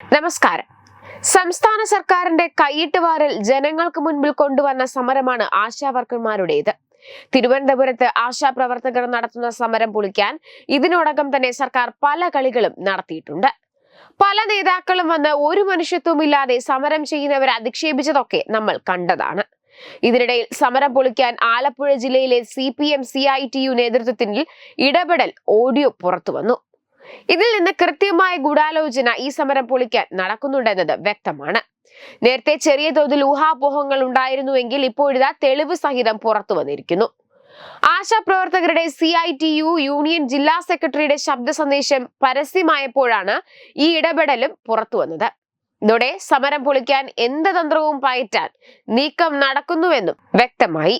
നമസ്കാരം. സംസ്ഥാന സർക്കാരിന്റെ കൈയിട്ടുവാറിൽ ജനങ്ങൾക്ക് മുൻപിൽ കൊണ്ടുവന്ന സമരമാണ് ആശാവർക്കർമാരുടേത്. തിരുവനന്തപുരത്ത് ആശാ പ്രവർത്തകർ നടത്തുന്ന സമരം പൊളിക്കാൻ ഇതിനോടകം തന്നെ സർക്കാർ പല കളികളും നടത്തിയിട്ടുണ്ട്. പല നേതാക്കളും വന്ന് ഒരു മനുഷ്യത്വമില്ലാതെ സമരം ചെയ്യുന്നവരെ അധിക്ഷേപിച്ചതൊക്കെ നമ്മൾ കണ്ടതാണ്. ഇതിനിടയിൽ സമരം പൊളിക്കാൻ ആലപ്പുഴ ജില്ലയിലെ C P M C I T U നേതൃത്വത്തിൽ ഇടപെടൽ ഓഡിയോ പുറത്തു വന്നു ഇതിൽ നിന്ന് കൃത്യമായ ഗൂഢാലോചന ഈ സമരം പൊളിക്കാൻ നടക്കുന്നുണ്ടെന്നത് വ്യക്തമാണ്. നേരത്തെ ചെറിയ തോതിൽ ഊഹാപോഹങ്ങൾ ഉണ്ടായിരുന്നുവെങ്കിൽ ഇപ്പോഴിതാ തെളിവ് സഹിതം പുറത്തു വന്നിരിക്കുന്നു. ആശാപ്രവർത്തകരുടെ C I T U union ജില്ലാ സെക്രട്ടറിയുടെ ശബ്ദ സന്ദേശം പരസ്യമായപ്പോഴാണ് ഈ ഇടപെടലും പുറത്തു വന്നത്. ഇതോടെ സമരം പൊളിക്കാൻ എന്ത് തന്ത്രവും പയറ്റാൻ നീക്കം നടക്കുന്നുവെന്നും വ്യക്തമായി.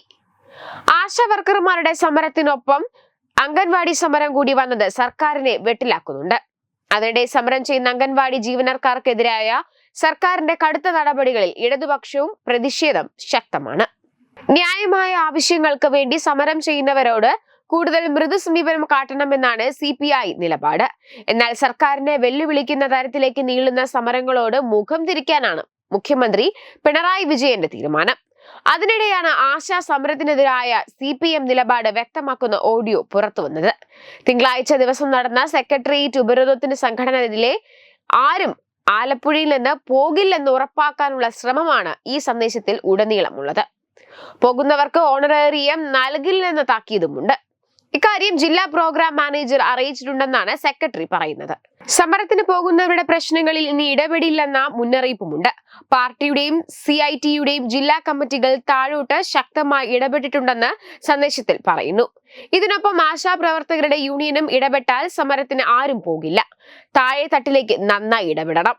ആശാ വർക്കർമാരുടെ സമരത്തിനൊപ്പം അംഗൻവാടി സമരം കൂടി വന്നത് സർക്കാരിനെ വെട്ടിലാക്കുന്നുണ്ട്. അതിനിടെ സമരം ചെയ്യുന്ന അംഗൻവാടി ജീവനക്കാർക്കെതിരായ സർക്കാരിന്റെ കടുത്ത നടപടികളിൽ ഇടതുപക്ഷവും പ്രതിഷേധം ശക്തമാണ്. ന്യായമായ ആവശ്യങ്ങൾക്ക് വേണ്ടി സമരം ചെയ്യുന്നവരോട് കൂടുതൽ മൃദു സമീപനം കാട്ടണമെന്നാണ് സി പി ഐ നിലപാട്. എന്നാൽ സർക്കാരിനെ വെല്ലുവിളിക്കുന്ന തരത്തിലേക്ക് നീളുന്ന സമരങ്ങളോട് മുഖം തിരിക്കാനാണ് മുഖ്യമന്ത്രി പിണറായി വിജയന്റെ തീരുമാനം. അതിനിടെയാണ് ആശാ സമരത്തിനെതിരായ സി പി എം നിലപാട് വ്യക്തമാക്കുന്ന ഓഡിയോ പുറത്തുവന്നത്. തിങ്കളാഴ്ച ദിവസം നടന്ന സെക്രട്ടേറിയറ്റ് ഉപരോധത്തിന് സംഘടനയിലെ ആരും ആലപ്പുഴയിൽ നിന്ന് പോകില്ലെന്ന് ഉറപ്പാക്കാനുള്ള ശ്രമമാണ് ഈ സന്ദേശത്തിൽ ഉടനീളമുള്ളത്. പോകുന്നവർക്ക് ഓണറേറിയം നൽകില്ലെന്ന താക്കീതുമുണ്ട്. ഇക്കാര്യം ജില്ലാ പ്രോഗ്രാം മാനേജർ അറിയിച്ചിട്ടുണ്ടെന്നാണ് സെക്രട്ടറി പറയുന്നത്. സമരത്തിന് പോകുന്നവരുടെ പ്രശ്നങ്ങളിൽ ഇനി ഇടപെടില്ലെന്ന മുന്നറിയിപ്പുമുണ്ട്. പാർട്ടിയുടെയും സി ഐ ടിയുടെയും ജില്ലാ കമ്മിറ്റികൾ താഴോട്ട് ശക്തമായി ഇടപെട്ടിട്ടുണ്ടെന്ന് സന്ദേശത്തിൽ പറയുന്നു. ഇതിനൊപ്പം ആശാപ്രവർത്തകരുടെ യൂണിയനും ഇടപെട്ടാൽ സമരത്തിന് ആരും പോകില്ല. താഴെ തട്ടിലേക്ക് നന്നായി ഇടപെടണം.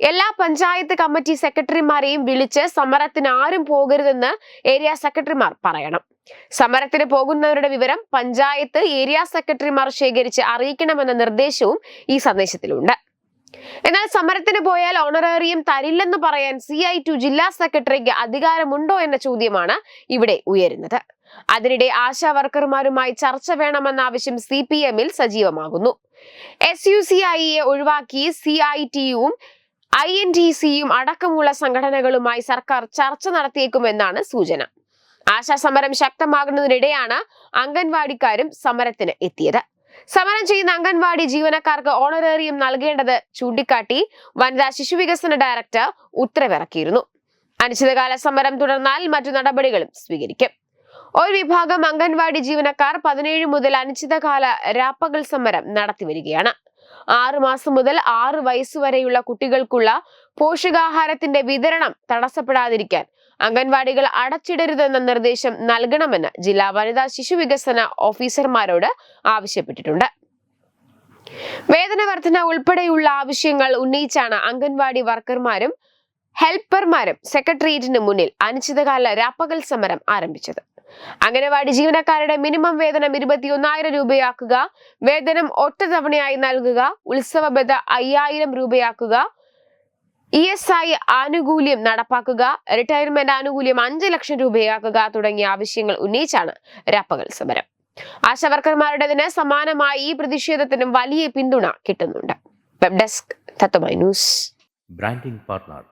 എല്ലാ പഞ്ചായത്ത് കമ്മിറ്റി സെക്രട്ടറിമാരെയും വിളിച്ച് സമരത്തിന് ആരും പോകരുതെന്ന് ഏരിയ സെക്രട്ടറിമാർ പറയണം. സമരത്തിന് പോകുന്നവരുടെ വിവരം പഞ്ചായത്ത് ഏരിയ സെക്രട്ടറിമാർ ശേഖരിച്ച് അറിയിക്കണമെന്ന നിർദ്ദേശവും ഈ സന്ദേശത്തിലുണ്ട്. എന്നാൽ സമരത്തിന് പോയാൽ ഓണറേറിയം തരില്ലെന്ന് പറയാൻ സി ഐ ടു ജില്ലാ സെക്രട്ടറിക്ക് അധികാരമുണ്ടോ എന്ന ചോദ്യമാണ് ഇവിടെ ഉയരുന്നത്. അതിനിടെ ആശാ വർക്കർമാരുമായി ചർച്ച വേണമെന്ന ആവശ്യം സി പി എമ്മിൽ സജീവമാകുന്നു. എസ് യു സി ഐയെ ഒഴിവാക്കി സി ഐ ടിയും ഐ എൻ ഡി സിയും അടക്കമുള്ള സംഘടനകളുമായി സർക്കാർ ചർച്ച നടത്തിയേക്കുമെന്നാണ് സൂചന. ആശാ സമരം ശക്തമാകുന്നതിനിടെയാണ് അംഗൻവാടിക്കാരും സമരത്തിന് എത്തിയത്. സമരം ചെയ്യുന്ന അംഗൻവാടി ജീവനക്കാർക്ക് ഓണറേറിയം നൽകേണ്ടത് ചൂണ്ടിക്കാട്ടി വനിതാ ശിശുവികസന ഡയറക്ടർ ഉത്തരവിറക്കിയിരുന്നു. അനിശ്ചിതകാല സമരം തുടർന്നാൽ മറ്റു നടപടികളും സ്വീകരിക്കും. ഒരു വിഭാഗം അംഗൻവാടി ജീവനക്കാർ പതിനേഴ് മുതൽ അനിശ്ചിതകാല രാപ്പകൽ സമരം നടത്തിവരികയാണ്. ആറു മാസം മുതൽ ആറ് വയസ്സുവരെയുള്ള കുട്ടികൾക്കുള്ള പോഷകാഹാരത്തിന്റെ വിതരണം തടസ്സപ്പെടാതിരിക്കാൻ അംഗൻവാടികൾ അടച്ചിടരുതെന്ന നിർദ്ദേശം നൽകണമെന്ന് ജില്ലാ വനിതാ ശിശുവികസന ഓഫീസർമാരോട് ആവശ്യപ്പെട്ടിട്ടുണ്ട്. വേതന വർധന ഉൾപ്പെടെയുള്ള ആവശ്യങ്ങൾ ഉന്നയിച്ചാണ് അംഗൻവാടി വർക്കർമാരും ഹെൽപ്പർമാരും സെക്രട്ടേറിയറ്റിന് മുന്നിൽ അനിശ്ചിതകാല രാപ്പകൽ സമരം ആരംഭിച്ചത്. അംഗനവാടി ജീവനക്കാരുടെ മിനിമം വേതനം ഇരുപത്തിയൊന്നായിരം രൂപയാക്കുക. വേതനം ഒറ്റ തവണയായി നൽകുക. ഉത്സവബദ്ധ അയ്യായിരം രൂപയാക്കുക. ഇ എസ് ഐ ആനുകൂല്യം നടപ്പാക്കുക. റിട്ടയർമെന്റ് ആനുകൂല്യം അഞ്ച് ലക്ഷം രൂപയാക്കുക തുടങ്ങിയ ആവശ്യങ്ങൾ ഉന്നയിച്ചാണ് രാപ്പകൽ സമരം. ആശാവർക്കർമാരുടേതിന് സമാനമായി ഈ പ്രതിഷേധത്തിനും വലിയ പിന്തുണ കിട്ടുന്നുണ്ട്. Web desk news. Branding partner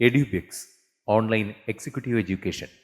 Edubix online executive education.